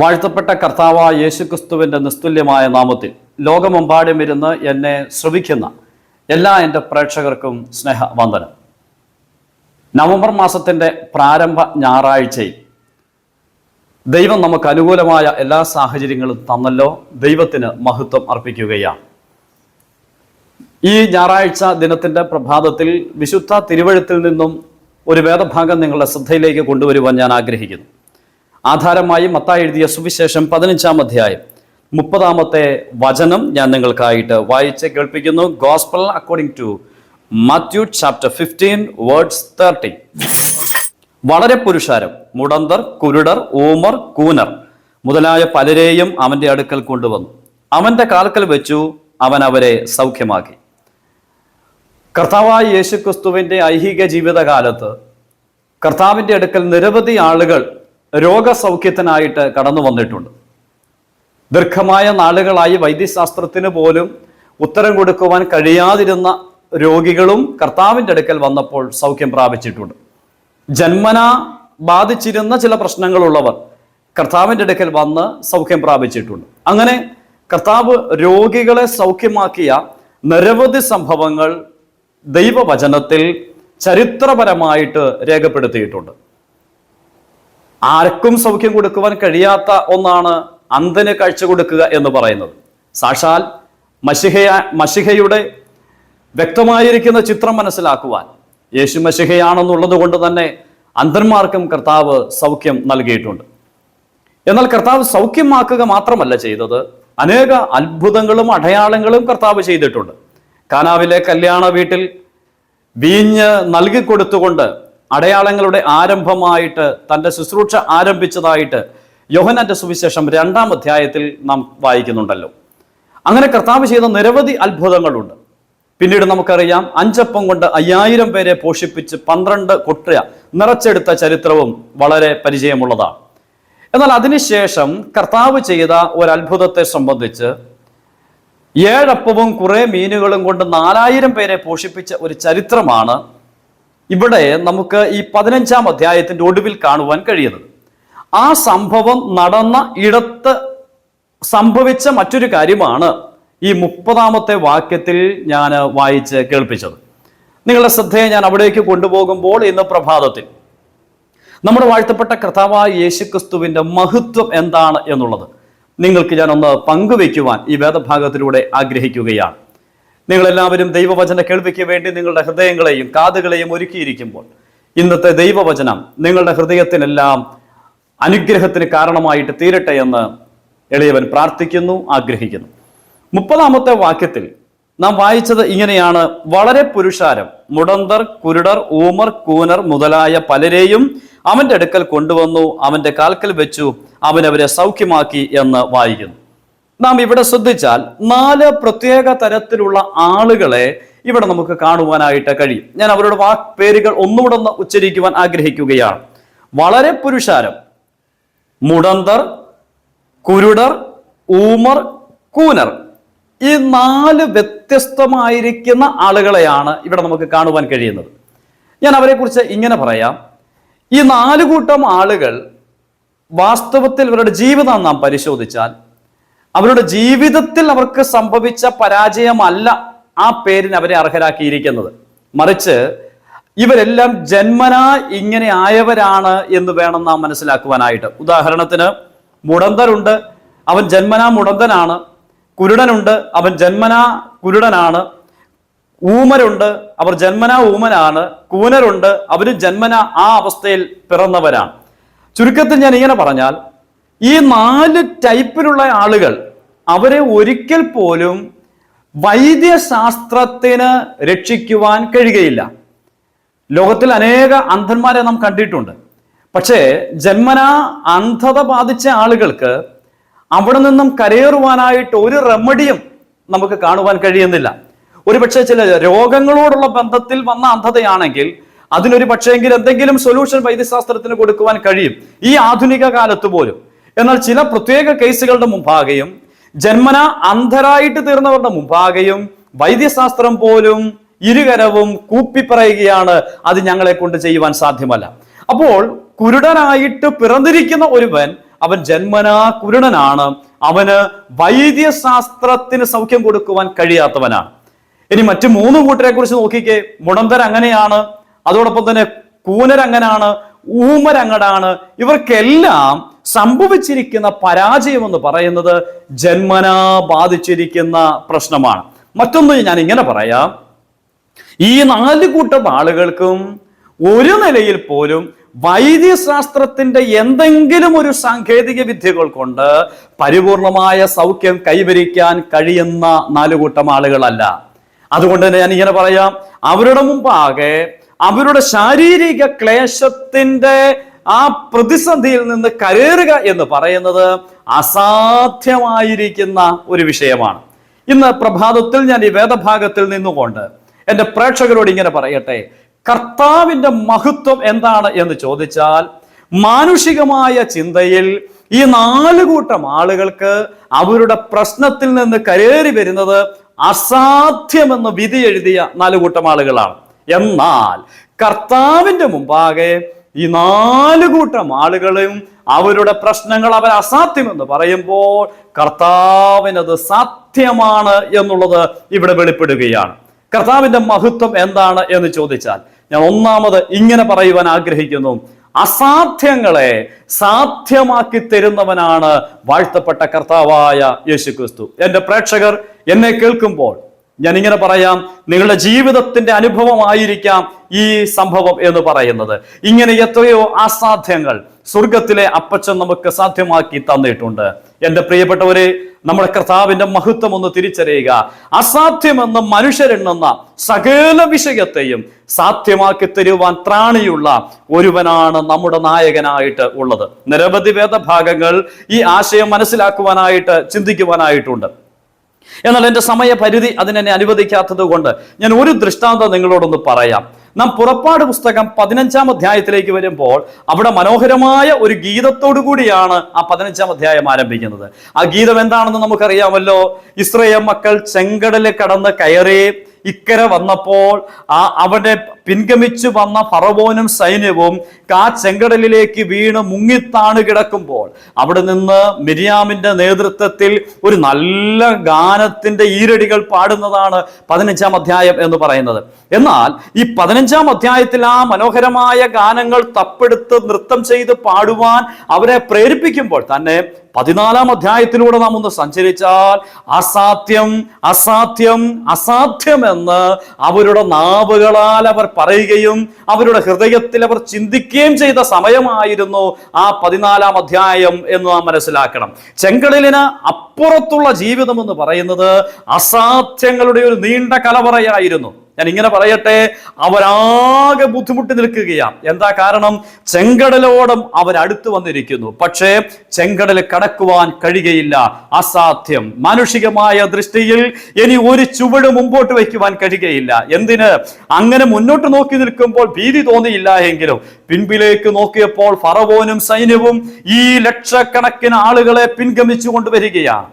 വാഴ്ത്തപ്പെട്ട കർത്താവായ യേശുക്രിസ്തുവിന്റെ നിസ്തുല്യമായ നാമത്തിൽ ലോകമെമ്പാടും ഇരുന്ന് എന്നെ ശ്രവിക്കുന്ന എല്ലാ എന്റെ പ്രേക്ഷകർക്കും സ്നേഹ വന്ദനം നവംബർ മാസത്തിന്റെ പ്രാരംഭ ഞായറാഴ്ചയിൽ ദൈവം നമുക്ക് അനുകൂലമായ എല്ലാ സാഹചര്യങ്ങളും തന്നല്ലോ ദൈവത്തിന് മഹത്വം അർപ്പിക്കുകയാണ്. ഈ ഞായറാഴ്ച ദിനത്തിന്റെ പ്രഭാതത്തിൽ വിശുദ്ധ തിരുവഴുത്തിൽ നിന്നും ഒരു വേദഭാഗം നിങ്ങളുടെ ശ്രദ്ധയിലേക്ക് കൊണ്ടുവരുവാൻ ഞാൻ ആഗ്രഹിക്കുന്നു. ആധാരമായി മത്തായി എഴുതിയ സുവിശേഷം പതിനഞ്ചാം അധ്യായം. മുപ്പതാമത്തെ വചനം ഞാൻ നിങ്ങൾക്കായിട്ട് വായിച്ച് കേൾപ്പിക്കുന്നു. Gospel according to Matthew chapter fifteen words thirty വളരെ പുരുഷാരം. മുടന്തർ കുരുടർ ഊമർ കൂനർ മുതലായ പലരെയും അവന്റെ അടുക്കൽ കൊണ്ടുവന്നു. അവന്റെ കാൽക്കൽ വെച്ചു അവൻ അവരെ സൗഖ്യമാക്കി. കർത്താവായ യേശുക്രിസ്തുവിന്റെ ഐഹിക ജീവിതകാലത്ത് കർത്താവിന്റെ അടുക്കൽ നിരവധി ആളുകൾ രോഗസൗഖ്യത്തിനായിട്ട് കടന്നു വന്നിട്ടുണ്ട്. ദീർഘമായ നാളുകളായി വൈദ്യശാസ്ത്രത്തിന് പോലും ഉത്തരം കൊടുക്കുവാൻ കഴിയാതിരുന്ന രോഗികളും കർത്താവിന്റെ അടുക്കൽ വന്നപ്പോൾ സൗഖ്യം പ്രാപിച്ചിട്ടുണ്ട്. ജന്മന ബാധിച്ചിരുന്ന ചില പ്രശ്നങ്ങളുള്ളവർ കർത്താവിന്റെ അടുക്കൽ വന്ന് സൗഖ്യം പ്രാപിച്ചിട്ടുണ്ട്. അങ്ങനെ കർത്താവ് രോഗികളെ സൗഖ്യമാക്കിയ നിരവധി സംഭവങ്ങൾ ദൈവവചനത്തിൽ ചരിത്രപരമായിട്ട് രേഖപ്പെടുത്തിയിട്ടുണ്ട്. ആർക്കും സൗഖ്യം കൊടുക്കുവാൻ കഴിയാത്ത ഒന്നാണ് അന്ധന് കാഴ്ച കൊടുക്കുക എന്ന് പറയുന്നത്. സാക്ഷാൽ മഷിഹയ മഷിഹയുടെ വ്യക്തമായിരിക്കുന്ന ചിത്രം മനസ്സിലാക്കുവാൻ യേശു മഷിഹയാണെന്നുള്ളത് കൊണ്ട് തന്നെ അന്ധന്മാർക്കും കർത്താവ് സൗഖ്യം നൽകിയിട്ടുണ്ട്. എന്നാൽ കർത്താവ് സൗഖ്യമാക്കുക മാത്രമല്ല ചെയ്തത് അനേക അത്ഭുതങ്ങളും അടയാളങ്ങളും കർത്താവ് ചെയ്തിട്ടുണ്ട്. കാനാവിലെ കല്യാണ വീട്ടിൽ വീഞ്ഞ് നൽകിക്കൊടുത്തുകൊണ്ട് അടയാളങ്ങളുടെ ആരംഭമായിട്ട് തന്റെ ശുശ്രൂഷ ആരംഭിച്ചതായിട്ട് യോഹനാന്റെ സുവിശേഷം രണ്ടാം അധ്യായത്തിൽ നാം വായിക്കുന്നുണ്ടല്ലോ. അങ്ങനെ കർത്താവ് ചെയ്ത നിരവധി അത്ഭുതങ്ങളുണ്ട്. പിന്നീട് നമുക്കറിയാം അഞ്ചപ്പം കൊണ്ട് അയ്യായിരം പേരെ പോഷിപ്പിച്ച് പന്ത്രണ്ട് കൊട്ട നിറച്ചെടുത്ത ചരിത്രവും വളരെ പരിചയമുള്ളതാണ്. എന്നാൽ അതിനുശേഷം കർത്താവ് ചെയ്ത ഒരു അത്ഭുതത്തെ സംബന്ധിച്ച് ഏഴപ്പവും കുറേ മീനുകളും കൊണ്ട് നാലായിരം പേരെ പോഷിപ്പിച്ച ഒരു ചരിത്രമാണ് ഇവിടെ നമുക്ക് ഈ പതിനഞ്ചാം അധ്യായത്തിന്റെ ഒടുവിൽ കാണുവാൻ കഴിയുന്നത്. ആ സംഭവം നടന്ന ഇടത്ത് സംഭവിച്ച മറ്റൊരു കാര്യമാണ് ഈ മുപ്പതാമത്തെ വാക്യത്തിൽ ഞാൻ വായിച്ച് കേൾപ്പിച്ചത്. നിങ്ങളുടെ ശ്രദ്ധയെ ഞാൻ അവിടേക്ക് കൊണ്ടുപോകുമ്പോൾ ഇന്ന് പ്രഭാതത്തിൽ. നമ്മുടെ വാഴ്ത്തപ്പെട്ട കർത്താവായ യേശുക്രിസ്തുവിന്റെ മഹത്വം എന്താണ് എന്നുള്ളത് നിങ്ങൾക്ക് ഞാനൊന്ന് പങ്കുവെക്കുവാൻ ഈ വേദഭാഗത്തിലൂടെ ആഗ്രഹിക്കുകയാണ്. നിങ്ങളെല്ലാവരും ദൈവവചന കേൾവിക്ക് വേണ്ടി നിങ്ങളുടെ ഹൃദയങ്ങളെയും കാതുകളെയും ഒരുക്കിയിരിക്കുമ്പോൾ ഇന്നത്തെ ദൈവവചനം നിങ്ങളുടെ ഹൃദയത്തിനെല്ലാം അനുഗ്രഹത്തിന് കാരണമായിട്ട് തീരട്ടെ എന്ന് എളിയവൻ പ്രാർത്ഥിക്കുന്നു ആഗ്രഹിക്കുന്നു. മുപ്പതാമത്തെ വാക്യത്തിൽ നാം വായിച്ചത് ഇങ്ങനെയാണ്. വളരെ പുരുഷാരം മുടന്തർ കുരുടർ ഊമർ കൂനർ മുതലായ പലരെയും അവന്റെ അടുക്കൽ കൊണ്ടുവന്നു അവന്റെ കാൽക്കൽ വെച്ചു അവനവരെ സൗഖ്യമാക്കി എന്ന് വായിക്കുന്നു. നാം ഇവിടെ ശ്രദ്ധിച്ചാൽ നാല് പ്രത്യേക തരത്തിലുള്ള ആളുകളെ ഇവിടെ നമുക്ക് കാണുവാനായിട്ട് കഴിയും. ഞാൻ അവരുടെ വാക് പേരുകൾ ഒന്നുകൂടെ ഒന്ന് ഉച്ചരിക്കുവാൻ ആഗ്രഹിക്കുകയാണ്. വളരെ പുരുഷാരം. മുടന്തർ കുരുടർ ഊമർ കൂനർ. ഈ നാല് വ്യത്യസ്തമായിരിക്കുന്ന ആളുകളെയാണ് ഇവിടെ നമുക്ക് കാണുവാൻ കഴിയുന്നത്. ഞാൻ അവരെക്കുറിച്ച് ഇങ്ങനെ പറയാം. ഈ നാല് കൂട്ടം ആളുകൾ വാസ്തവത്തിൽ ഇവരുടെ ജീവിതം നാം പരിശോധിച്ചാൽ അവരുടെ ജീവിതത്തിൽ അവർക്ക് സംഭവിച്ച പരാജയമല്ല ആ പേരിന് അവരെ അർഹരാക്കിയിരിക്കുന്നത്. മറിച്ച് ഇവരെല്ലാം ജന്മനാ ഇങ്ങനെ ആയവരാണ് എന്ന് വേണം നാം മനസ്സിലാക്കുവാനായിട്ട്. ഉദാഹരണത്തിന് മുടന്തരുണ്ട് അവൻ ജന്മനാ മുടന്തനാണ്. കുരുടനുണ്ട് അവൻ ജന്മനാ കുരുടനാണ്. ഊമരുണ്ട് അവർ ജന്മനാ ഊമനാണ്. കൂനരുണ്ട് അവരും ജന്മന ആ അവസ്ഥയിൽ പിറന്നവരാണ്. ചുരുക്കത്തിൽ ഞാൻ ഇങ്ങനെ പറഞ്ഞാൽ ഈ നാല് ടൈപ്പിലുള്ള ആളുകൾ അവരെ ഒരിക്കൽ പോലും വൈദ്യശാസ്ത്രത്തിന് രക്ഷിക്കുവാൻ കഴിയുകയില്ല. ലോകത്തിൽ അനേക അന്ധന്മാരെ നാം കണ്ടിട്ടുണ്ട്. പക്ഷേ ജന്മനാ അന്ധത ബാധിച്ച ആളുകൾക്ക് അവിടെ നിന്നും കരയേറുവാനായിട്ട് ഒരു റെമഡിയും നമുക്ക് കാണുവാൻ കഴിയുന്നില്ല. ഒരുപക്ഷെ ചില രോഗങ്ങളോടുള്ള ബന്ധത്തിൽ വന്ന അന്ധതയാണെങ്കിൽ അതിനൊരു പക്ഷേങ്കിൽ എന്തെങ്കിലും സൊല്യൂഷൻ വൈദ്യശാസ്ത്രത്തിന് കൊടുക്കുവാൻ കഴിയും. ഈ ആധുനിക കാലത്ത് പോലും. എന്നാൽ ചില പ്രത്യേക കേസുകളുടെ മുമ്പാകെയും ജന്മന അന്ധരായിട്ട് തീർന്നവരുടെ മുമ്പാകെയും വൈദ്യശാസ്ത്രം പോലും ഇരുകരവും കൂപ്പിപ്പറയുകയാണ് അത് ഞങ്ങളെ കൊണ്ട് ചെയ്യുവാൻ സാധ്യമല്ല. അപ്പോൾ കുരുടനായിട്ട് പിറന്നിരിക്കുന്ന ഒരുവൻ അവൻ ജന്മനാ കുരുടനാണ്. അവന് വൈദ്യശാസ്ത്രത്തിന് സൗഖ്യം കൊടുക്കുവാൻ കഴിയാത്തവനാണ്. ഇനി മറ്റു മൂന്ന് കൂട്ടരെ കുറിച്ച് നോക്കിക്കേ. മുടന്തർ അങ്ങനെയാണ്. അതോടൊപ്പം തന്നെ കൂനരങ്ങനാണ് ഊമരങ്ങടാണ്. ഇവർക്കെല്ലാം സംഭവിച്ചിരിക്കുന്ന പരാജയം എന്ന് പറയുന്നത് ജന്മനാ ബാധിച്ചിരിക്കുന്ന പ്രശ്നമാണ്. മറ്റൊന്ന് ഞാൻ ഇങ്ങനെ പറയാം. ഈ നാല് കൂട്ടം ആളുകൾക്കും ഒരു നിലയിൽ പോലും വൈദ്യശാസ്ത്രത്തിന്റെ എന്തെങ്കിലും ഒരു സാങ്കേതിക വിദ്യകൾ കൊണ്ട് പരിപൂർണമായ സൗഖ്യം കൈവരിക്കാൻ കഴിയുന്ന നാല് കൂട്ടം ആളുകളല്ല. അതുകൊണ്ട് തന്നെ ഞാൻ ഇങ്ങനെ പറയാം. അവരുടെ മുമ്പാകെ അവരുടെ ശാരീരിക ക്ലേശത്തിന്റെ ആ പ്രതിസന്ധിയിൽ നിന്ന് കരേറുക എന്ന് പറയുന്നത് അസാധ്യമായിരിക്കുന്ന ഒരു വിഷയമാണ്. ഇന്ന് പ്രഭാതത്തിൽ ഞാൻ ഈ വേദഭാഗത്തിൽ നിന്നുകൊണ്ട് എന്റെ പ്രേക്ഷകരോട് ഇങ്ങനെ പറയട്ടെ കർത്താവിന്റെ മഹത്വം എന്താണ്? എന്ന് ചോദിച്ചാൽ മാനുഷികമായ ചിന്തയിൽ ഈ നാല് കൂട്ടം ആളുകൾക്ക് അവരുടെ പ്രശ്നത്തിൽ നിന്ന് കരേറി വരുന്നത് അസാധ്യമെന്ന് വിധി എഴുതിയ നാല് കൂട്ടം ആളുകളാണ്. എന്നാൽ കർത്താവിന്റെ മുമ്പാകെ ഈ നാല് കൂട്ടം ആളുകളും അവരുടെ പ്രശ്നങ്ങൾ അവർ അസാധ്യമെന്ന് പറയുമ്പോൾ കർത്താവിനത് സാധ്യമാണ് എന്നുള്ളത് ഇവിടെ വെളിപ്പെടുകയാണ്. കർത്താവിന്റെ മഹത്വം എന്താണ് എന്ന് ചോദിച്ചാൽ ഞാൻ ഒന്നാമത് ഇങ്ങനെ പറയുവാൻ ആഗ്രഹിക്കുന്നു. അസാധ്യങ്ങളെ സാധ്യമാക്കി തരുന്നവനാണ് വാഴ്ത്തപ്പെട്ട കർത്താവായ യേശു ക്രിസ്തു എന്റെ പ്രേക്ഷകർ എന്നെ കേൾക്കുമ്പോൾ ഞാൻ ഇങ്ങനെ പറയാം നിങ്ങളുടെ ജീവിതത്തിന്റെ അനുഭവമായിരിക്കാം ഈ സംഭവം എന്ന് പറയുന്നത്. ഇങ്ങനെ എത്രയോ അസാധ്യങ്ങൾ സ്വർഗത്തിലെ അപ്പച്ചൻ നമുക്ക് സാധ്യമാക്കി തന്നിട്ടുണ്ട്. എന്റെ പ്രിയപ്പെട്ടവരെ നമ്മുടെ കർത്താവിന്റെ മഹത്വം ഒന്ന് തിരിച്ചറിയുക. അസാധ്യമെന്ന് മനുഷ്യരെണ്ണുന്ന സകല വിഷയത്തെയും സാധ്യമാക്കി തരുവാൻ ത്രാണിയുള്ള ഒരുവനാണ് നമ്മുടെ നായകനായിട്ട് ഉള്ളത്. നിരവധി വേദഭാഗങ്ങൾ ഈ ആശയം മനസ്സിലാക്കുവാനായിട്ട് ചിന്തിക്കുവാനായിട്ടുണ്ട്. എന്നാൽ എന്റെ സമയപരിധി അതിനെന്നെ അനുവദിക്കാത്തത് കൊണ്ട് ഞാൻ ഒരു ദൃഷ്ടാന്തം നിങ്ങളോടൊന്ന് പറയാം. നാം പുറപ്പാട് പുസ്തകം പതിനഞ്ചാം അധ്യായത്തിലേക്ക് വരുമ്പോൾ അവിടെ മനോഹരമായ ഒരു ഗീതത്തോടു കൂടിയാണ് ആ പതിനഞ്ചാം അധ്യായം ആരംഭിക്കുന്നത്. ആ ഗീതം എന്താണെന്ന് നമുക്കറിയാമല്ലോ? ഇസ്രയേൽ മക്കൾ ചെങ്കടൽ കടന്ന് കയറി ഇക്കരെ വന്നപ്പോൾ ആ അവിടെ പിൻഗമിച്ചു വന്ന ഫറവോനും സൈന്യവും ആ ചെങ്കടലിലേക്ക് വീണ് മുങ്ങിത്താണ് കിടക്കുമ്പോൾ അവിടെ നിന്ന് മിരിയാമിന്റെ നേതൃത്വത്തിൽ ഒരു നല്ല ഗാനത്തിന്റെ ഈരടികൾ പാടുന്നതാണ് പതിനഞ്ചാം അധ്യായം എന്ന് പറയുന്നത്. എന്നാൽ ഈ പതിനഞ്ചാം അധ്യായത്തിൽ ആ മനോഹരമായ ഗാനങ്ങൾ തപ്പെടുത്ത് നൃത്തം ചെയ്ത് പാടുവാൻ അവരെ പ്രേരിപ്പിക്കുമ്പോൾ തന്നെ പതിനാലാം അധ്യായത്തിലൂടെ നാം ഒന്ന് സഞ്ചരിച്ചാൽ അസാധ്യം അസാധ്യം അസാധ്യം എന്ന് അവരുടെ നാവുകളാൽ അവർ പറയുകയും അവരുടെ ഹൃദയത്തിൽ അവർ ചിന്തിക്കുകയും ചെയ്ത സമയമായിരുന്നു ആ പതിനാലാം അധ്യായം എന്ന് നാം മനസ്സിലാക്കണം. ചെങ്കടലിന് അപ്പുറത്തുള്ള ജീവിതം എന്ന് പറയുന്നത് അസാധ്യങ്ങളുടെ ഒരു നീണ്ട കലവറയായിരുന്നു. ഞാൻ ഇങ്ങനെ പറയട്ടെ അവരാകെ ബുദ്ധിമുട്ടി നിൽക്കുകയാണ്. എന്താ കാരണം? ചെങ്കടലോളം അവരടുത്ത് വന്നിരിക്കുന്നു. പക്ഷേ ചെങ്കടൽ കടക്കുവാൻ കഴിയുകയില്ല. അസാധ്യം. മാനുഷികമായ ദൃഷ്ടിയിൽ ഇനി ഒരു ചുവട് മുമ്പോട്ട് വയ്ക്കുവാൻ കഴിയുകയില്ല. എന്തിന്? അങ്ങനെ മുന്നോട്ട് നോക്കി നിൽക്കുമ്പോൾ ഭീതി തോന്നിയില്ല എങ്കിലും പിൻപിലേക്ക് നോക്കിയപ്പോൾ ഫറവോനും സൈന്യവും ഈ ലക്ഷക്കണക്കിന് ആളുകളെ പിൻഗമിച്ചു കൊണ്ടുവരികയാണ്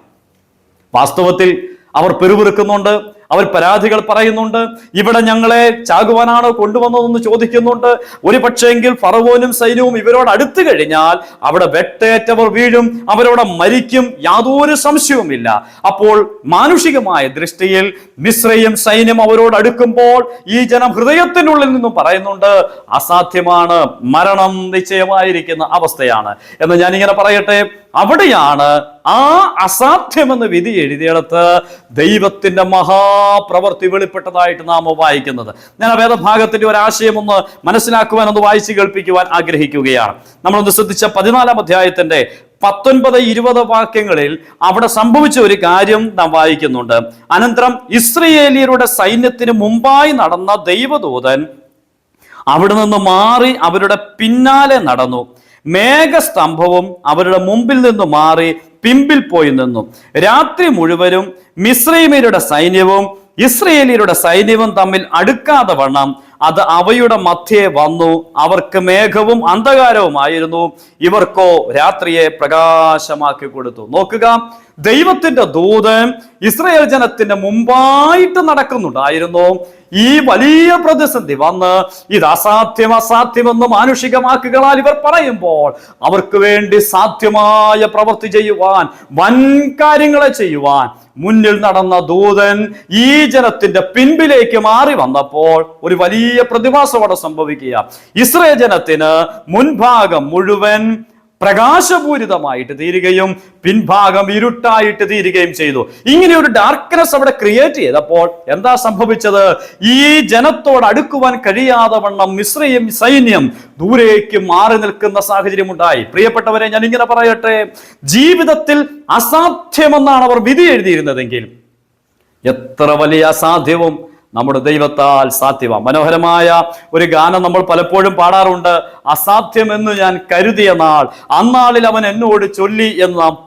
വാസ്തവത്തിൽ അവർ പെരുവിറുക്കുന്നുണ്ട്. അവർ പരാതികൾ പറയുന്നുണ്ട്. ഇവിടെ ഞങ്ങളെ ചാകുവാനാണോ കൊണ്ടുവന്നതെന്ന് ചോദിക്കുന്നുണ്ട്. ഒരു പക്ഷേങ്കിൽ ഫറവോനും സൈന്യവും ഇവരോട് അടുത്തു കഴിഞ്ഞാൽ അവിടെ വെട്ടേറ്റവർ വീഴും അവരവിടെ മരിക്കും യാതൊരു സംശയവുമില്ല. അപ്പോൾ മാനുഷികമായ ദൃഷ്ടിയിൽ മിശ്രയും സൈന്യം അവരോട് അടുക്കുമ്പോൾ ഈ ജനം ഹൃദയത്തിനുള്ളിൽ നിന്നും പറയുന്നുണ്ട് അസാധ്യമാണ് മരണം നിശ്ചയമായിരിക്കുന്ന അവസ്ഥയാണ്. എന്ന് ഞാനിങ്ങനെ പറയട്ടെ അവിടെയാണ് ആ അസാധ്യമെന്ന് വിധി എഴുതിയെടുത്ത് ദൈവത്തിന്റെ മഹാപ്രവൃത്തി വെളിപ്പെട്ടതായിട്ട് നാം വായിക്കുന്നത്. ഞാൻ ആ വേദഭാഗത്തിന്റെ ഒരു ആശയം ഒന്ന് മനസ്സിലാക്കുവാൻ ഒന്ന് വായിച്ചു കേൾപ്പിക്കുവാൻ ആഗ്രഹിക്കുകയാണ്. നമ്മളൊന്ന് ശ്രദ്ധിച്ച പതിനാലാം അധ്യായത്തിന്റെ പത്തൊൻപത് ഇരുപത് വാക്യങ്ങളിൽ അവിടെ സംഭവിച്ച ഒരു കാര്യം നാം വായിക്കുന്നുണ്ട്. അനന്തരം ഇസ്രയേലിയരുടെ സൈന്യത്തിന് മുമ്പായി നടന്ന ദൈവദൂതൻ അവിടെ നിന്ന് മാറി അവരുടെ പിന്നാലെ നടന്നു. മേഘസ്തംഭവും അവരുടെ മുമ്പിൽ നിന്ന് മാറി പിമ്പിൽ പോയി നിന്നു. രാത്രി മുഴുവനും മിശ്രൈമ്യരുടെ സൈന്യവും ഇസ്രയേലിയരുടെ സൈന്യവും തമ്മിൽ അടുക്കാതെ വണ്ണം അത് അവയുടെ മധ്യേ വന്നു. അവർക്ക് മേഘവും അന്ധകാരവുമായിരുന്നു. ഇവർക്കോ രാത്രിയെ പ്രകാശമാക്കി കൊടുത്തു. നോക്കുക ദൈവത്തിന്റെ ദൂതൻ ഇസ്രയേൽ ജനത്തിന്റെ മുമ്പായിട്ട് നടക്കുന്നുണ്ടായിരുന്നു. ഈ വലിയ പ്രതിസന്ധി വന്ന് ഇത് അസാധ്യം അസാധ്യമെന്ന് മാനുഷികമാക്കുകളാൽ ഇവർ പറയുമ്പോൾ അവർക്ക് വേണ്ടി സാധ്യമായ പ്രവൃത്തി ചെയ്യുവാൻ വൻ കാര്യങ്ങളെ ചെയ്യുവാൻ മുന്നിൽ നടന്ന ദൂതൻ ഈ ജനത്തിന്റെ പിൻപിലേക്ക് മാറി വന്നപ്പോൾ ഒരു വലിയ പ്രതിഭാസം അവിടെ സംഭവിക്കുക. ഇസ്രയേൽ ജനത്തിന് മുൻഭാഗം മുഴുവൻ പ്രകാശപൂരിതമായിട്ട് തീരുകയും പിൻഭാഗം ഇരുട്ടായിട്ട് തീരുകയും ചെയ്തു. ഇങ്ങനെ ഒരു ഡാർക്ക്നെസ് അവിടെ ക്രിയേറ്റ് ചെയ്തപ്പോൾ എന്താ സംഭവിച്ചത്? ഈ ജനത്തോട് അടുക്കുവാൻ കഴിയാതെ വണ്ണം മിശ്രയും സൈന്യം ദൂരേക്ക് മാറി നിൽക്കുന്ന സാഹചര്യം ഉണ്ടായി. പ്രിയപ്പെട്ടവരെ ഞാൻ ഇങ്ങനെ പറയട്ടെ. ജീവിതത്തിൽ അസാധ്യമെന്നാണ് അവർ വിധി എഴുതിയിരുന്നതെങ്കിൽ എത്ര വലിയ അസാധ്യവും നമ്മുടെ ദൈവത്താൽ സാധ്യമാ. മനോഹരമായ ഒരു ഗാനം നമ്മൾ പലപ്പോഴും പാടാറുണ്ട്. അസാധ്യമെന്ന് ഞാൻ കരുതിയ നാൾ അന്നാളിൽ അവൻ എന്നോട് ചൊല്ലി എന്ന് നാം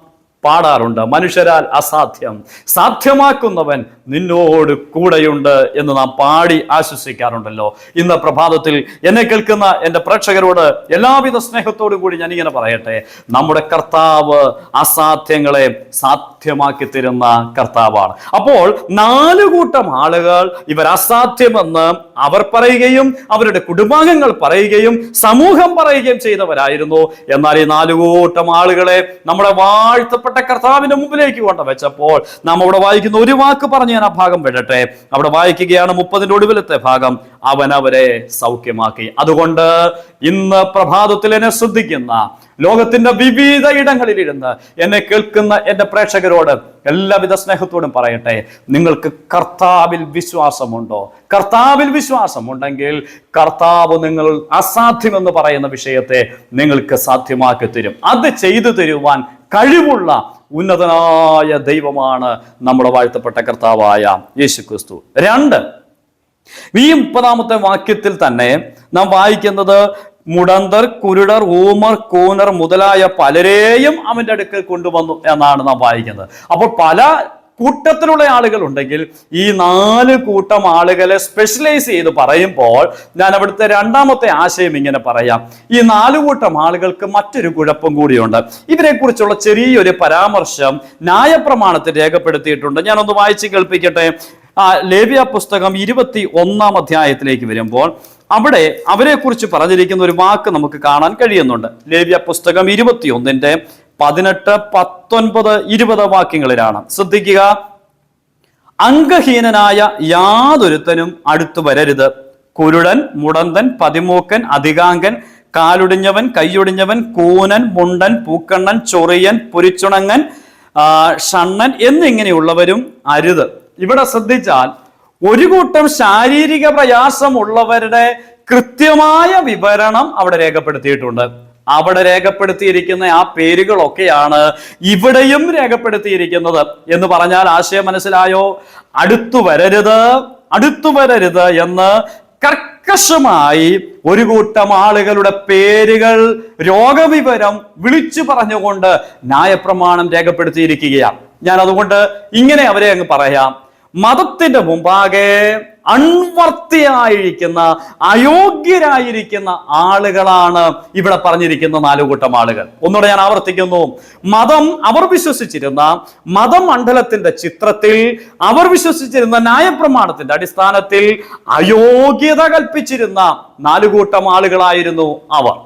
പാടാറുണ്ട്. മനുഷ്യരാൽ അസാധ്യം. സാധ്യമാക്കുന്നവൻ നിന്നോട് കൂടെയുണ്ട് എന്ന് നാം പാടി ആശ്വസിക്കാറുണ്ടല്ലോ. ഇന്ന് പ്രഭാതത്തിൽ എന്നെ കേൾക്കുന്ന എന്റെ പ്രേക്ഷകരോട് എല്ലാവിധ സ്നേഹത്തോടും കൂടി ഞാൻ ഇങ്ങനെ പറയട്ടെ. നമ്മുടെ കർത്താവ് അസാധ്യങ്ങളെ സാധ്യമാക്കി തരുന്ന കർത്താവാണ്. അപ്പോൾ നാല് കൂട്ടം ആളുകൾ ഇവർ അസാധ്യമെന്ന് അവർ പറയുകയും അവരുടെ കുടുംബാംഗങ്ങൾ പറയുകയും സമൂഹം പറയുകയും ചെയ്തവരായിരുന്നു. എന്നാൽ ഈ നാലുകൂട്ടം ആളുകളെ നമ്മുടെ വാഴ്ത്തപ്പെട്ട കർത്താവിന്റെ മുമ്പിലേക്ക് കൊണ്ടുവച്ചപ്പോൾ നാം അവിടെ വായിക്കുന്ന ഒരു വാക്ക് പറഞ്ഞു ഞാൻ ആ ഭാഗം വിടട്ടെ. അവിടെ വായിക്കുകയാണ് മുപ്പതിന്റെ ഒടുവിലത്തെ ഭാഗം. അവൻ അവരെ സൗഖ്യമാക്കി. അതുകൊണ്ട് ഇന്ന് പ്രഭാതത്തിൽ എന്നെ ശ്രദ്ധിക്കുന്ന ലോകത്തിന്റെ വിവിധ ഇടങ്ങളിൽ ഇരുന്ന് എന്നെ കേൾക്കുന്ന എന്റെ പ്രേക്ഷകരോട് എല്ലാവിധ സ്നേഹത്തോടും പറയട്ടെ. നിങ്ങൾക്ക് കർത്താവിൽ വിശ്വാസമുണ്ടോ? കർത്താവിൽ വിശ്വാസമുണ്ടെങ്കിൽ കർത്താവ് നിങ്ങൾ അസാധ്യമെന്ന് പറയുന്ന വിഷയത്തെ നിങ്ങൾക്ക് സാധ്യമാക്കി തരും. അത് ചെയ്തു തരുവാൻ കഴിവുള്ള ഉന്നതനായ ദൈവമാണ് നമ്മുടെ വാഴ്ത്തപ്പെട്ട കർത്താവായ യേശു ക്രിസ്തു രണ്ട് ഈ മുപ്പതാമത്തെ വാക്യത്തിൽ തന്നെ നാം വായിക്കുന്നത് മുടന്തർ കുരുടർ ഊമർ കൂനർ മുതലായ പലരെയും അവന്റെ അടുക്കൽ കൊണ്ടുവന്നു എന്നാണ് നാം വായിക്കുന്നത്. അപ്പോൾ പല കൂട്ടത്തിലുള്ള ആളുകൾ ഉണ്ടെങ്കിൽ ഈ നാല് കൂട്ടം ആളുകളെ സ്പെഷ്യലൈസ് ചെയ്ത് പറയുമ്പോൾ ഞാൻ അവിടുത്തെ രണ്ടാമത്തെ ആശയം ഇങ്ങനെ പറയാം. ഈ നാല് കൂട്ടം ആളുകൾക്ക് മറ്റൊരു കുഴപ്പം കൂടിയുണ്ട്. ഇവരെക്കുറിച്ചുള്ള ചെറിയൊരു പരാമർശം ന്യായപ്രമാണത്തിൽ രേഖപ്പെടുത്തിയിട്ടുണ്ട്. ഞാനൊന്ന് വായിച്ച് കേൾപ്പിക്കട്ടെ? ലേവ്യ പുസ്തകം ഇരുപത്തി ഒന്നാം അധ്യായത്തിലേക്ക് വരുമ്പോൾ അവിടെ അവരെക്കുറിച്ച് പറഞ്ഞിരിക്കുന്ന ഒരു വാക്ക് നമുക്ക് കാണാൻ കഴിയുന്നുണ്ട്. ലേവ്യ പുസ്തകം ഇരുപത്തി ഒന്നിന്റെ പതിനെട്ട് പത്തൊൻപത് ഇരുപത് വാക്യങ്ങളിലാണ്. ശ്രദ്ധിക്കുക. അംഗഹീനനായ യാതൊരുത്തനും അടുത്തു വരരുത്. കുരുടൻ മുടന്തൻ പതിമൂക്കൻ അധികാങ്കൻ കാലൊടിഞ്ഞവൻ കൈയൊടിഞ്ഞവൻ കൂനൻ മുണ്ടൻ പൂക്കണ്ണൻ ചൊറിയൻ പുരിച്ചുണങ്ങൻ ഷണ്ണൻ എന്നിങ്ങനെയുള്ളവരും അരുത്. ഇവിടെ ശ്രദ്ധിച്ചാൽ ഒരു കൂട്ടം ശാരീരിക പ്രയാസമുള്ളവരുടെ കൃത്യമായ വിവരണം അവിടെ രേഖപ്പെടുത്തിയിട്ടുണ്ട്. അവിടെ രേഖപ്പെടുത്തിയിരിക്കുന്ന ആ പേരുകളൊക്കെയാണ് ഇവിടെയും രേഖപ്പെടുത്തിയിരിക്കുന്നത്. എന്ന് പറഞ്ഞാൽ ആശയം മനസ്സിലായോ? അടുത്തു വരരുത് അടുത്തു വരരുത് എന്ന് കർക്കശമായി ഒരു കൂട്ടം ആളുകളുടെ പേരുകൾ രോഗവിവരം വിളിച്ചു പറഞ്ഞുകൊണ്ട് ന്യായപ്രമാണം രേഖപ്പെടുത്തിയിരിക്കുകയാണ്. ഞാൻ അതുകൊണ്ട് ഇങ്ങനെ അവരെ അങ്ങ് പറയാം. മതത്തിന്റെ മുമ്പാകെ അൺവർത്തിയായിരിക്കുന്ന അയോഗ്യരായിരിക്കുന്ന ആളുകളാണ് ഇവിടെ പറഞ്ഞിരിക്കുന്ന നാലു കൂട്ടം ആളുകൾ. ഒന്നുകൂടെ ഞാൻ ആവർത്തിക്കുന്നു. മതം അവർ വിശ്വസിച്ചിരുന്ന മതമണ്ഡലത്തിന്റെ ചിത്രത്തിൽ അവർ വിശ്വസിച്ചിരുന്ന ന്യായപ്രമാണത്തിന്റെ അടിസ്ഥാനത്തിൽ അയോഗ്യത കൽപ്പിച്ചിരുന്ന നാലു കൂട്ടം ആളുകളായിരുന്നു അവർ.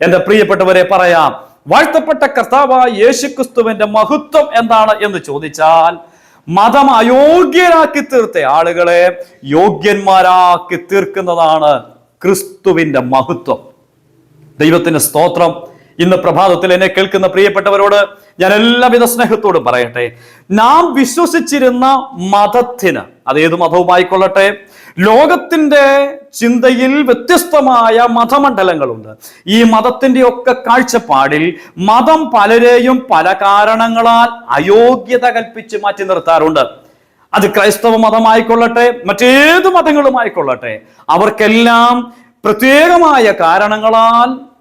എന്റെ പ്രിയപ്പെട്ടവരെ പറയാം വാഴ്ത്തപ്പെട്ട കർത്താവായ യേശുക്രിസ്തുവിന്റെ മഹത്വം എന്താണ്? എന്ന് ചോദിച്ചാൽ മതം അയോഗ്യരാക്കി തീർത്ത ആളുകളെ യോഗ്യന്മാരാക്കി തീർക്കുന്നതാണ് ക്രിസ്തുവിന്റെ മഹത്വം. ദൈവത്തിന്റെ സ്തോത്രം. ഇന്ന് പ്രഭാതത്തിൽ എന്നെ കേൾക്കുന്ന പ്രിയപ്പെട്ടവരോട് ഞാൻ എല്ലാവിധ സ്നേഹത്തോടും പറയട്ടെ. നാം വിശ്വസിച്ചിരുന്ന മതത്തിന് അത് ഏത് മതവുമായിക്കൊള്ളട്ടെ? ലോകത്തിന്റെ ചിന്തയിൽ വ്യത്യസ്തമായ മതമണ്ഡലങ്ങളുണ്ട്. ഈ മതത്തിന്റെ ഒക്കെ കാഴ്ചപ്പാടിൽ മതം പലരെയും പല കാരണങ്ങളാൽ അയോഗ്യത കൽപ്പിച്ച് മാറ്റി നിർത്താറുണ്ട്. അത് ക്രൈസ്തവ മതമായിക്കൊള്ളട്ടെ മറ്റേത് മതങ്ങളുമായിക്കൊള്ളട്ടെ. അവർക്കെല്ലാം പ്രത്യേകമായ കാരണങ്ങളാൽ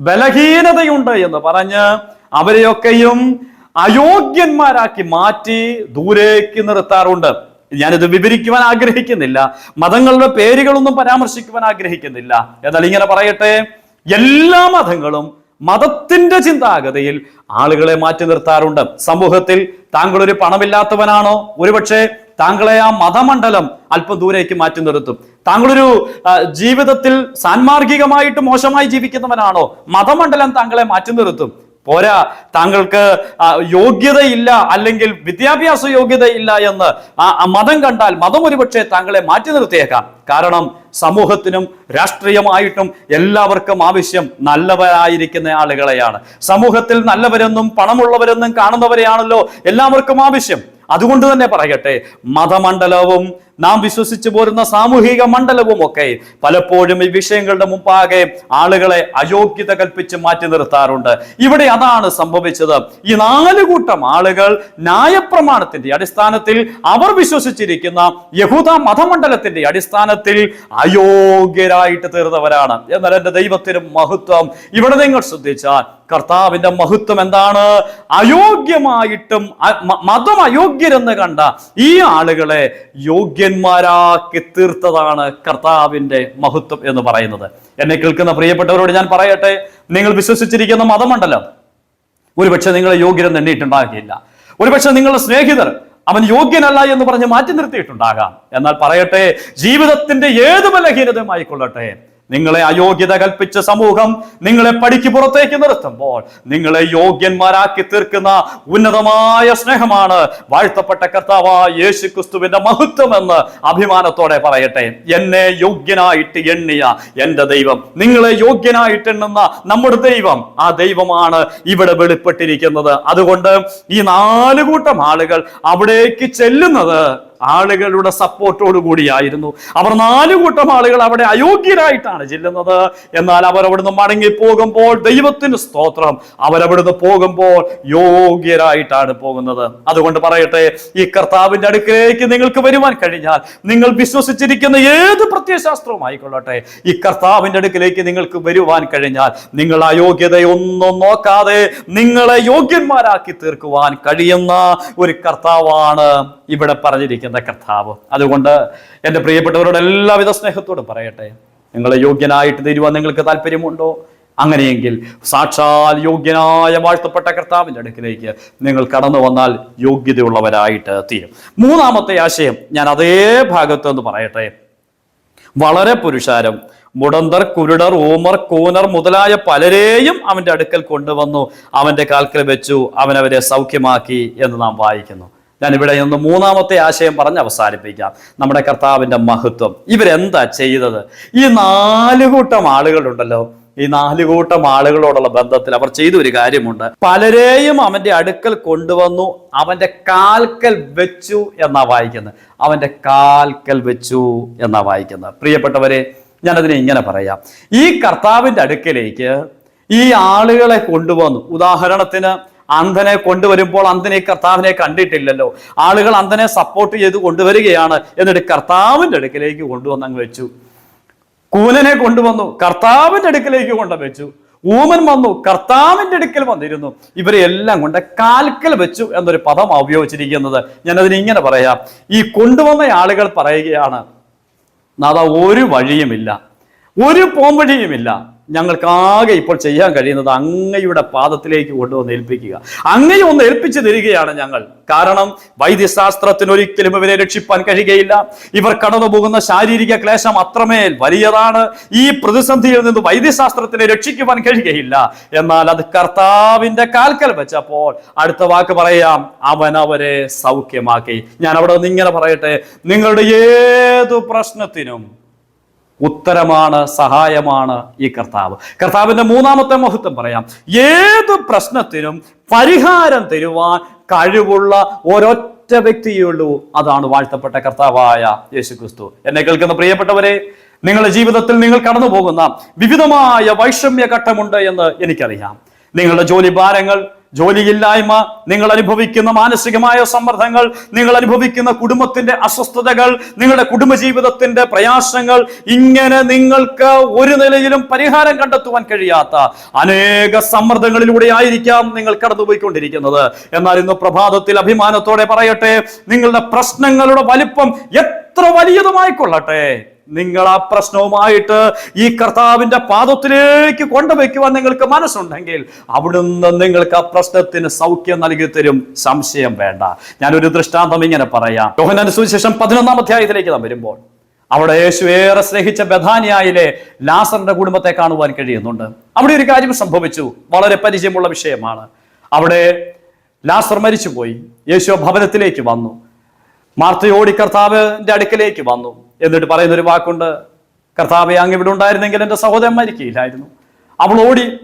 ബലഹീനതയുണ്ട് എന്ന് പറഞ്ഞ് അവരെയൊക്കെയും അയോഗ്യന്മാരാക്കി മാറ്റി ദൂരേക്ക് നിർത്താറുണ്ട്. ഞാനിത് വിവരിക്കുവാൻ ആഗ്രഹിക്കുന്നില്ല. മതങ്ങളുടെ പേരുകളൊന്നും പരാമർശിക്കുവാൻ ആഗ്രഹിക്കുന്നില്ല. എന്നാൽ ഇങ്ങനെ പറയട്ടെ എല്ലാ മതങ്ങളും മതത്തിന്റെ ചിന്താഗതിയിൽ ആളുകളെ മാറ്റി നിർത്താറുണ്ട്. സമൂഹത്തിൽ താങ്കൾ ഒരു പണമില്ലാത്തവനാണോ? ഒരുപക്ഷെ താങ്കളെ ആ മതമണ്ഡലം അല്പം ദൂരേക്ക് മാറ്റി നിർത്തും. താങ്കളൊരു ജീവിതത്തിൽ സാൻമാർഗികമായിട്ട് മോശമായി ജീവിക്കുന്നവനാണോ? മതമണ്ഡലം താങ്കളെ മാറ്റി നിർത്തും. പോരാ താങ്കൾക്ക് യോഗ്യതയില്ല അല്ലെങ്കിൽ വിദ്യാഭ്യാസ യോഗ്യതയില്ല എന്ന് ആ മതം കണ്ടാൽ മതം ഒരുപക്ഷെ താങ്കളെ മാറ്റി നിർത്തിയേക്കാം. കാരണം സമൂഹത്തിനും രാഷ്ട്രീയമായിട്ടും എല്ലാവർക്കും ആവശ്യം നല്ലവരായിരിക്കുന്ന ആളുകളെയാണ്. സമൂഹത്തിൽ നല്ലവരെന്നും പണമുള്ളവരെന്നും കാണുന്നവരെയാണല്ലോ എല്ലാവർക്കും ആവശ്യം. അതുകൊണ്ട് തന്നെ പറയട്ടെ മതമണ്ഡലവും നാം വിശ്വസിച്ചു പോരുന്ന സാമൂഹിക മണ്ഡലവും ഒക്കെ പലപ്പോഴും ഈ വിഷയങ്ങളുടെ മുമ്പാകെ ആളുകളെ അയോഗ്യത കൽപ്പിച്ച് മാറ്റി നിർത്താറുണ്ട്. ഇവിടെ അതാണ് സംഭവിച്ചത്. ഈ നാല് കൂട്ടം ആളുകൾ ന്യായപ്രമാണത്തിന്റെ അടിസ്ഥാനത്തിൽ അവർ വിശ്വസിച്ചിരിക്കുന്ന യഹൂദ മതമണ്ഡലത്തിന്റെ അടിസ്ഥാനത്തിൽ അയോഗ്യരായിട്ട് തീർന്നവരാണ്. എന്നാൽ എന്റെ ദൈവത്തിന് മഹത്വം ഇവിടെ നിങ്ങൾ ശ്രദ്ധിച്ചാൽ കർത്താവിന്റെ മഹത്വം എന്താണ്? അയോഗ്യമായിട്ടും മതം അയോഗ്യരെന്ന് കണ്ട ഈ ആളുകളെ യോഗ്യന്മാരാക്കി തീർത്തതാണ് കർത്താവിന്റെ മഹത്വം എന്ന് പറയുന്നത്. എന്നെ കേൾക്കുന്ന പ്രിയപ്പെട്ടവരോട് ഞാൻ പറയട്ടെ നിങ്ങൾ വിശ്വസിച്ചിരിക്കുന്ന മതമണ്ഡലം ഒരുപക്ഷെ നിങ്ങളെ യോഗ്യരെന്ന് എണ്ണിയിട്ടുണ്ടാകില്ല. ഒരുപക്ഷെ നിങ്ങളുടെ സ്നേഹിതർ അവൻ യോഗ്യനല്ല എന്ന് പറഞ്ഞ് മാറ്റി നിർത്തിയിട്ടുണ്ടാകാം. എന്നാൽ പറയട്ടെ ജീവിതത്തിന്റെ ഏത് ബലഹീനതയുമായിക്കൊള്ളട്ടെ നിങ്ങളെ അയോഗ്യത കൽപ്പിച്ച സമൂഹം നിങ്ങളെ പടിക്ക് പുറത്തേക്ക് നിർത്തുമ്പോൾ നിങ്ങളെ യോഗ്യന്മാരാക്കി തീർക്കുന്ന ഉന്നതമായ സ്നേഹമാണ് വാഴ്ത്തപ്പെട്ട കർത്താവായ യേശു ക്രിസ്തുവിന്റെ മഹത്വം എന്ന് അഭിമാനത്തോടെ പറയട്ടെ. എന്നെ യോഗ്യനായിട്ട് എണ്ണിയ എന്റെ ദൈവം നിങ്ങളെ യോഗ്യനായിട്ട് എണ്ണുന്ന നമ്മുടെ ദൈവം ആ ദൈവമാണ് ഇവിടെ വെളിപ്പെട്ടിരിക്കുന്നത്. അതുകൊണ്ട് ഈ നാല് കൂട്ടം ആളുകൾ അവിടേക്ക് ചെല്ലുന്നത് ആളുകളുടെ സപ്പോർട്ടോടു കൂടിയായിരുന്നു അവർ നാല് കൂട്ടം ആളുകൾ അവിടെ അയോഗ്യരായിട്ടാണ് ചെല്ലുന്നത്. എന്നാൽ അവർ അവിടുന്ന് മടങ്ങി പോകുമ്പോൾ ദൈവത്തിന് സ്തോത്രം. അവരവിടുന്ന് പോകുമ്പോൾ യോഗ്യരായിട്ടാണ് പോകുന്നത്. അതുകൊണ്ട് പറയട്ടെ ഈ കർത്താവിന്റെ അടുക്കിലേക്ക് നിങ്ങൾക്ക് വരുവാൻ കഴിഞ്ഞാൽ നിങ്ങൾ വിശ്വസിച്ചിരിക്കുന്ന ഏത് പ്രത്യയശാസ്ത്രവും ആയിക്കൊള്ളട്ടെ. ഈ കർത്താവിന്റെ അടുക്കിലേക്ക് നിങ്ങൾക്ക് വരുവാൻ കഴിഞ്ഞാൽ നിങ്ങൾ അയോഗ്യതയൊന്നും നോക്കാതെ നിങ്ങളെ യോഗ്യന്മാരാക്കി തീർക്കുവാൻ കഴിയുന്ന ഒരു കർത്താവാണ് ഇവിടെ പറഞ്ഞിരിക്കുന്ന കർത്താവ്. അതുകൊണ്ട് എന്റെ പ്രിയപ്പെട്ടവരോട് എല്ലാവിധ സ്നേഹത്തോടും പറയട്ടെ. നിങ്ങൾ യോഗ്യനായിട്ട് തരുവാൻ നിങ്ങൾക്ക് താല്പര്യമുണ്ടോ? അങ്ങനെയെങ്കിൽ സാക്ഷാൽ യോഗ്യനായ വാഴ്ത്തപ്പെട്ട കർത്താവിന്റെ അടുക്കിലേക്ക് നിങ്ങൾ കടന്നു വന്നാൽ യോഗ്യതയുള്ളവരായിട്ട് തീരും. മൂന്നാമത്തെ ആശയം ഞാൻ അതേ ഭാഗത്ത് എന്ന് പറയട്ടെ. വളരെ പുരുഷാരം. മുടന്തർ കുരുടർ ഊമർ കൂനർ മുതലായ പലരെയും അവന്റെ അടുക്കൽ കൊണ്ടുവന്നു. അവന്റെ കാൽക്കൽ വെച്ചു. അവനവരെ സൗഖ്യമാക്കി എന്ന് നാം വായിക്കുന്നു. ഞാൻ ഇവിടെ നിന്ന് മൂന്നാമത്തെ ആശയം പറഞ്ഞ് അവസാനിപ്പിക്കാം. നമ്മുടെ കർത്താവിന്റെ മഹത്വം. ഇവരെന്താ ചെയ്തത്? ഈ നാല് കൂട്ടം ആളുകളുണ്ടല്ലോ. ഈ നാല് കൂട്ടം ആളുകളോടുള്ള ബന്ധത്തിൽ അവർ ചെയ്ത ഒരു കാര്യമുണ്ട്. പലരെയും അവന്റെ അടുക്കൽ കൊണ്ടുവന്നു അവന്റെ കാൽക്കൽ വെച്ചു എന്നാ വായിക്കുന്നത്. അവന്റെ കാൽക്കൽ വെച്ചു എന്നാ വായിക്കുന്നത്. പ്രിയപ്പെട്ടവരെ ഞാനതിനെ ഇങ്ങനെ പറയാം. ഈ കർത്താവിന്റെ അടുക്കലേക്ക് ഈ ആളുകളെ കൊണ്ടുവന്നു. ഉദാഹരണത്തിന് അന്ധനെ കൊണ്ടുവരുമ്പോൾ അന്ധനെ കർത്താവിനെ കണ്ടിട്ടില്ലല്ലോ. ആളുകൾ അന്ധനെ സപ്പോർട്ട് ചെയ്ത് കൊണ്ടുവരികയാണ് എന്നിട്ട് കർത്താവിന്റെ അടുക്കിലേക്ക് കൊണ്ടുവന്ന് അങ്ങ് വെച്ചു. കൂലനെ കൊണ്ടുവന്നു കർത്താവിന്റെ അടുക്കലേക്ക് കൊണ്ടുവച്ചു ഊമൻ വന്നു കർത്താവിന്റെ അടുക്കൽ വന്നിരുന്നു. ഇവരെ എല്ലാം കൊണ്ട് കാൽക്കൽ വെച്ചു എന്നൊരു പദം ഉപയോഗിച്ചിരിക്കുന്നത് ഞാനതിന് ഇങ്ങനെ പറയാം. ഈ കൊണ്ടുവന്ന ആളുകൾ പറയുകയാണ് നാഥ ഒരു വഴിയുമില്ല. ഒരു പോംവഴിയുമില്ല. ഞങ്ങൾക്കാകെ ഇപ്പോൾ ചെയ്യാൻ കഴിയുന്നത് അങ്ങയുടെ പാദത്തിലേക്ക് കൊണ്ടുവന്ന് ഏൽപ്പിക്കുക. അങ്ങയെ ഒന്ന് ഏൽപ്പിച്ചു തരികയാണ് ഞങ്ങൾ. കാരണം വൈദ്യശാസ്ത്രത്തിനൊരിക്കലും ഇവരെ രക്ഷിപ്പാൻ കഴിയുകയില്ല. ഇവർ കടന്നുപോകുന്ന ശാരീരിക ക്ലേശം അത്രമേൽ വലിയതാണ്. ഈ പ്രതിസന്ധിയിൽ നിന്ന് വൈദ്യശാസ്ത്രത്തിനെ രക്ഷിക്കുവാൻ കഴിയുകയില്ല. എന്നാൽ അത് കർത്താവിന്റെ കാൽക്കൽ വെച്ചപ്പോൾ അടുത്ത വാക്ക് പറയാം അവൻ അവരെ സൗഖ്യമാക്കി. ഞാൻ അവിടെ നിന്ന് ഇങ്ങനെ പറയട്ടെ നിങ്ങളുടെ ഏതു പ്രശ്നത്തിനും ഉത്തരമാണ് സഹായമാണ് ഈ കർത്താവ്. കർത്താവിന്റെ മൂന്നാമത്തെ മഹത്വം പറയാം. ഏത് പ്രശ്നത്തിനും പരിഹാരം തരുവാൻ കഴിവുള്ള ഒരൊറ്റ വ്യക്തിയേ ഉള്ളൂ അതാണ് വാഴ്ത്തപ്പെട്ട കർത്താവായ യേശു ക്രിസ്തു എന്നെ കേൾക്കുന്ന പ്രിയപ്പെട്ടവരെ നിങ്ങളുടെ ജീവിതത്തിൽ നിങ്ങൾ കടന്നു പോകുന്ന വിവിധമായ വൈഷമ്യ ഘട്ടമുണ്ട് എന്ന് എനിക്കറിയാം. നിങ്ങളുടെ ജോലി ഭാരങ്ങൾ ജോലിയില്ലായ്മ നിങ്ങൾ അനുഭവിക്കുന്ന മാനസികമായ സമ്മർദ്ദങ്ങൾ നിങ്ങൾ അനുഭവിക്കുന്ന കുടുംബത്തിന്റെ അസ്വസ്ഥതകൾ നിങ്ങളുടെ കുടുംബജീവിതത്തിന്റെ പ്രയാസങ്ങൾ ഇങ്ങനെ നിങ്ങൾക്ക് ഒരു നിലയിലും പരിഹാരം കണ്ടെത്തുവാൻ കഴിയാത്ത അനേക സമ്മർദ്ദങ്ങളിലൂടെ ആയിരിക്കാം നിങ്ങൾ കടന്നുപോയിക്കൊണ്ടിരിക്കുന്നത്. എന്നാൽ ഇന്ന് പ്രഭാതത്തിൽ അഭിമാനത്തോടെ പറയട്ടെ നിങ്ങളുടെ പ്രശ്നങ്ങളുടെ വലിപ്പം എത്ര വലിയതുമായിക്കൊള്ളട്ടെ? നിങ്ങൾ ആ പ്രശ്നവുമായിട്ട് ഈ കർത്താവിന്റെ പാദത്തിലേക്ക് കൊണ്ടുവയ്ക്കുവാൻ നിങ്ങൾക്ക് മനസ്സുണ്ടെങ്കിൽ അവിടുന്ന് നിങ്ങൾക്ക് ആ പ്രശ്നത്തിന് സൗഖ്യം നൽകി തരും. സംശയം വേണ്ട. ഞാനൊരു ദൃഷ്ടാന്തം ഇങ്ങനെ പറയാം. യോഹനാന്റെ സുവിശേഷം പതിനൊന്നാം അധ്യായത്തിലേക്ക് നാം വരുമ്പോൾ അവിടെ യേശു ഏറെ സ്നേഹിച്ച ബഥാനിയായിലെ ലാസറിന്റെ കുടുംബത്തെ കാണുവാൻ കഴിയുന്നുണ്ട്. അവിടെ ഒരു കാര്യം സംഭവിച്ചു. വളരെ പരിചയമുള്ള വിഷയമാണ്. അവിടെ ലാസർ മരിച്ചുപോയി. യേശു ഭവനത്തിലേക്ക് വന്നു. മാർത്തയോടി കർത്താവിന്റെ അടുക്കലേക്ക് വന്നു. എന്നിട്ട് പറയുന്ന ഒരു വാക്കുണ്ട് കർത്താവെ അങ്ങ് ഇവിടെ ഉണ്ടായിരുന്നെങ്കിൽ എന്റെ സഹോദരൻ മരിക്കയില്ലായിരുന്നു അവൾ ഓടി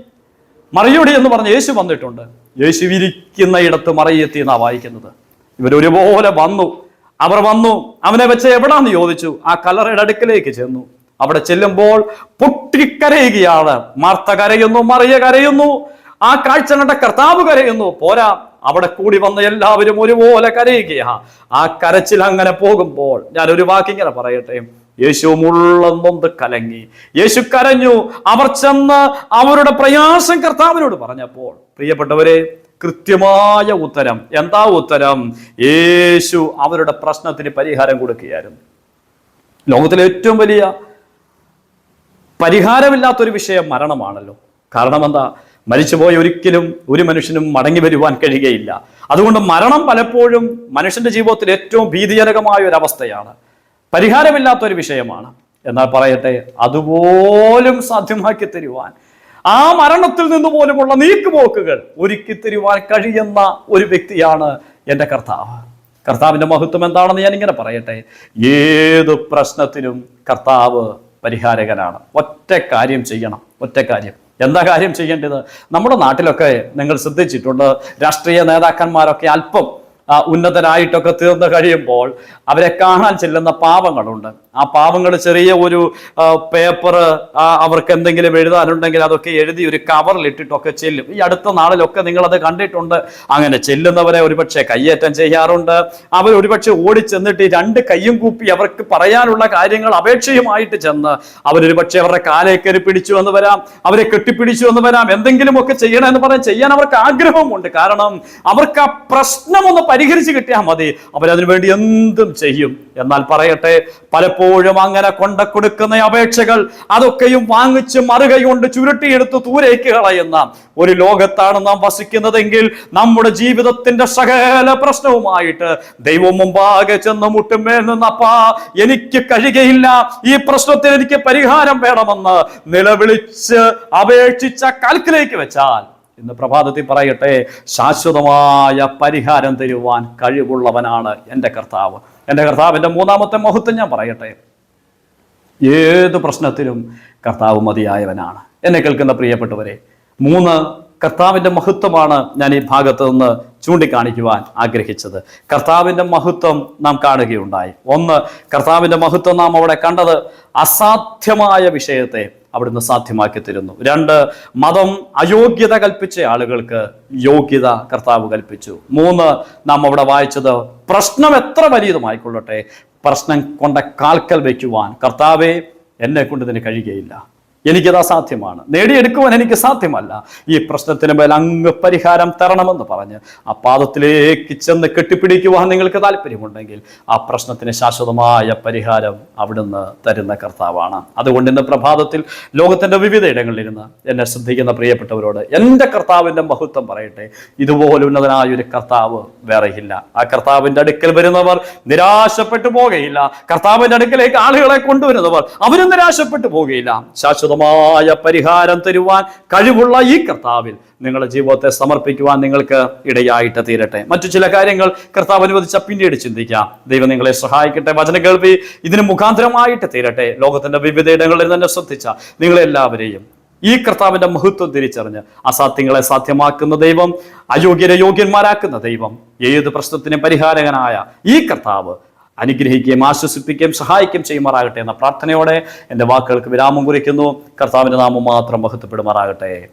മറിയോടി എന്ന് പറഞ്ഞ് യേശു വന്നിട്ടുണ്ട്. യേശു ഇരിക്കുന്ന ഇടത്ത് മറിയെത്തി എന്നാണ് വായിക്കുന്നത്. ഇവരൊരുപോലെ വന്നു. അവർ വന്നു അവനെ വെച്ച് എവിടാന്ന് ചോദിച്ചു? ആ കലറയുടെ അടുക്കലേക്ക് ചെന്നു. അവിടെ ചെല്ലുമ്പോൾ പൊട്ടിക്കരയുകയാണ് മാർത്ത കരയുന്നു മറിയ കരയുന്നു. ആ കാഴ്ച കണ്ട കർത്താവ് കരയുന്നു. പോരാ അവിടെ കൂടി വന്ന എല്ലാവരും ഒരുപോലെ കരയുകയാ. ആ കരച്ചിൽ അങ്ങനെ പോകുമ്പോൾ ഞാൻ ഒരു വാക്ക് ഇങ്ങനെ പറയട്ടെ. യേശു മുള്ളൊന്നൊന്ന് കലങ്ങി. യേശു കരഞ്ഞു. അവർ ചെന്ന് അവരുടെ പ്രയാസം കർത്താവിനോട് പറഞ്ഞപ്പോൾ പ്രിയപ്പെട്ടവരെ കൃത്യമായ ഉത്തരം. എന്താ ഉത്തരം? യേശു അവരുടെ പ്രശ്നത്തിന് പരിഹാരം കൊടുക്കുകയായിരുന്നു. ലോകത്തിലെ ഏറ്റവും വലിയ പരിഹാരമില്ലാത്തൊരു വിഷയം മരണമാണല്ലോ. കാരണം എന്താ? മരിച്ചുപോയ ഒരിക്കലും ഒരു മനുഷ്യനും മടങ്ങി വരുവാൻ കഴിയുകയില്ല. അതുകൊണ്ട് മരണം പലപ്പോഴും മനുഷ്യന്റെ ജീവിതത്തിൽ ഏറ്റവും ഭീതിജനകമായ ഒരു അവസ്ഥയാണ്. പരിഹാരമില്ലാത്ത ഒരു വിഷയമാണ്. എന്നാൽ പറയട്ടെ അതുപോലും സാധ്യമാക്കി തരുവാൻ ആ മരണത്തിൽ നിന്ന് പോലുമുള്ള നീക്കുപോക്കുകൾ ഒരുക്കി തരുവാൻ കഴിയുന്ന ഒരു വ്യക്തിയാണ് എന്റെ കർത്താവ്. കർത്താവിന്റെ മഹത്വം എന്താണെന്ന് ഞാൻ ഇങ്ങനെ പറയട്ടെ. ഏത് പ്രശ്നത്തിനും കർത്താവ് പരിഹാരകനാണ്. ഒറ്റ കാര്യം ചെയ്യണം. ഒറ്റ കാര്യം. എന്താ കാര്യം ചെയ്യേണ്ടത്? നമ്മുടെ നാട്ടിലൊക്കെ നിങ്ങൾ ശ്രദ്ധിച്ചിട്ടുണ്ട് രാഷ്ട്രീയ നേതാക്കന്മാരൊക്കെ അല്പം ഉന്നതരായിട്ടൊക്കെ തീർന്നു കഴിയുമ്പോൾ അവരെ കാണാൻ ചെല്ലുന്ന പാവങ്ങളുണ്ട്. ആ പാവങ്ങൾ ചെറിയ ഒരു പേപ്പർ അവർക്ക് എന്തെങ്കിലും എഴുതാനുണ്ടെങ്കിൽ അതൊക്കെ എഴുതി ഒരു കവറിൽ ഇട്ടിട്ടൊക്കെ ചെല്ലും. ഈ അടുത്ത നാളിലൊക്കെ നിങ്ങൾ അത് കണ്ടിട്ടുണ്ട്. അങ്ങനെ ചെല്ലുന്നവരെ ഒരുപക്ഷെ കയ്യേറ്റം ചെയ്യാറുണ്ട്. അവർ ഒരുപക്ഷെ ഓടിച്ചെന്നിട്ട് ഈ രണ്ട് കയ്യും കൂപ്പി അവർക്ക് പറയാനുള്ള കാര്യങ്ങൾ അപേക്ഷയുമായിട്ട് ചെന്ന് അവരൊരുപക്ഷെ അവരുടെ കാലേക്കരി പിടിച്ചു എന്ന് വരാം. അവരെ കെട്ടിപ്പിടിച്ചു എന്ന് വരാം. എന്തെങ്കിലുമൊക്കെ ചെയ്യണമെന്ന് പറയാൻ ചെയ്യാൻ അവർക്ക് ആഗ്രഹമുണ്ട് കാരണം അവർക്ക് ആ പ്രശ്നം ഒന്ന് പരിഹരിച്ച് കിട്ടിയാൽ മതി. അവരതിനു വേണ്ടി എന്തും ചെയ്യും. എന്നാൽ പറയട്ടെ പലപ്പോഴും അങ്ങനെ കൊണ്ട കൊടുക്കുന്ന അപേക്ഷകൾ അതൊക്കെയും വാങ്ങിച്ച് മറുകൈകൊണ്ട് ചുരുട്ടിയെടുത്ത് ദൂരേക്ക് കളയുന്ന ഒരു ലോകത്താണ് നാം വസിക്കുന്നതെങ്കിൽ നമ്മുടെ ജീവിതത്തിന്റെ സകല പ്രശ്നവുമായിട്ട് ദൈവം മുമ്പാകെ ചെന്ന് മുട്ടുമേൽ നിന്നപ്പാ എനിക്ക് കഴിയുകയില്ല. ഈ പ്രശ്നത്തിന് എനിക്ക് പരിഹാരം വേണമെന്ന് നിലവിളിച്ച് അപേക്ഷിച്ച കാൽക്കിലേക്ക് വെച്ചാൽ ഇന്ന് പ്രഭാതത്തിൽ പറയട്ടെ ശാശ്വതമായ പരിഹാരം തരുവാൻ കഴിവുള്ളവനാണ് എന്റെ കർത്താവ്. എന്റെ കർത്താവിന്റെ മൂന്നാമത്തെ മഹത്വം ഞാൻ പറയട്ടെ. ഏത് പ്രശ്നത്തിലും കർത്താവ് മതിയായവനാണ്. എന്നെ കേൾക്കുന്ന പ്രിയപ്പെട്ടവരെ മൂന്ന് കർത്താവിന്റെ മഹത്വമാണ് ഞാൻ ഈ ഭാഗത്ത് നിന്ന് ചൂണ്ടിക്കാണിക്കുവാൻ ആഗ്രഹിച്ചത്. കർത്താവിന്റെ മഹത്വം നാം കാണുകയുണ്ടായി. ഒന്ന് കർത്താവിന്റെ മഹത്വം നാം അവിടെ കണ്ടത് അസാധ്യമായ വിഷയത്തെ അവിടുന്ന് സാധ്യമാക്കി തരുന്നു. രണ്ട് മതം അയോഗ്യത കൽപ്പിച്ച ആളുകൾക്ക് യോഗ്യത കർത്താവ് കൽപ്പിച്ചു. മൂന്ന് നാം അവിടെ വായിച്ചത് പ്രശ്നം എത്ര വലിയതുമായിക്കൊള്ളട്ടെ. പ്രശ്നം കൊണ്ട കാൽക്കൽ വയ്ക്കുവാൻ കർത്താവെ എന്നെ കൊണ്ട് ഇതിന് കഴിയുകയില്ല. എനിക്കത് അസാധ്യമാണ് നേടിയെടുക്കുവാൻ എനിക്ക് സാധ്യമല്ല. ഈ പ്രശ്നത്തിന് മേൽ അങ്ങ് പരിഹാരം തരണമെന്ന് പറഞ്ഞ് ആ പാദത്തിലേക്ക് ചെന്ന് കെട്ടിപ്പിടിക്കുവാൻ നിങ്ങൾക്ക് താല്പര്യമുണ്ടെങ്കിൽ ആ പ്രശ്നത്തിന് ശാശ്വതമായ പരിഹാരം അവിടുന്ന് തരുന്ന കർത്താവാണ്. അതുകൊണ്ട് ഇന്ന് പ്രഭാതത്തിൽ ലോകത്തിന്റെ വിവിധ ഇടങ്ങളിലിരുന്ന് എന്നെ ശ്രദ്ധിക്കുന്ന പ്രിയപ്പെട്ടവരോട് എന്റെ കർത്താവിന്റെ മഹത്വം പറയട്ടെ. ഇതുപോലെ ഉന്നതനായ ഒരു കർത്താവ് വേറെയില്ല. ആ കർത്താവിന്റെ അടുക്കൽ വരുന്നവർ നിരാശപ്പെട്ടു പോകുകയില്ല കർത്താവിന്റെ അടുക്കലേക്ക് ആളുകളെ കൊണ്ടുവരുന്നവർ അവരും നിരാശപ്പെട്ടു പോകുകയില്ല ശാശ്വതമായ പരിഹാരം തരുവാൻ കഴിവുള്ള ഈ കർത്താവിൽ നിങ്ങളുടെ ജീവിതത്തെ സമർപ്പിക്കുവാൻ നിങ്ങൾക്ക് ഇടയായിട്ട് തീരട്ടെ. മറ്റു ചില കാര്യങ്ങൾ കർത്താവ് അനുവദിച്ച പിന്നീട് ചിന്തിക്കാം. ദൈവം നിങ്ങളെ സഹായിക്കട്ടെ. വചന കേൾവി ഇതിന് മുഖാന്തരമായിട്ട് തീരട്ടെ. ലോകത്തിന്റെ വിവിധ ഇടങ്ങളിൽ തന്നെ ശ്രദ്ധിച്ച നിങ്ങളെല്ലാവരെയും ഈ കർത്താവിന്റെ മഹത്വം തിരിച്ചറിഞ്ഞ് അസാധ്യങ്ങളെ സാധ്യമാക്കുന്ന ദൈവം അയോഗ്യരെ യോഗ്യന്മാരാക്കുന്ന ദൈവം ഏത് പ്രശ്നത്തിനും പരിഹാരകനായ ഈ കർത്താവ് അനുഗ്രഹിക്കുകയും ആശ്വസിപ്പിക്കുകയും സഹായിക്കുകയും ചെയ്യുമാറാകട്ടെ എന്ന പ്രാർത്ഥനയോടെ എന്റെ വാക്കുകൾക്ക് വിരാമം കുറിക്കുന്നു. കർത്താവിന്റെ നാമം മാത്രം മഹത്വപ്പെടുമാറാകട്ടെ.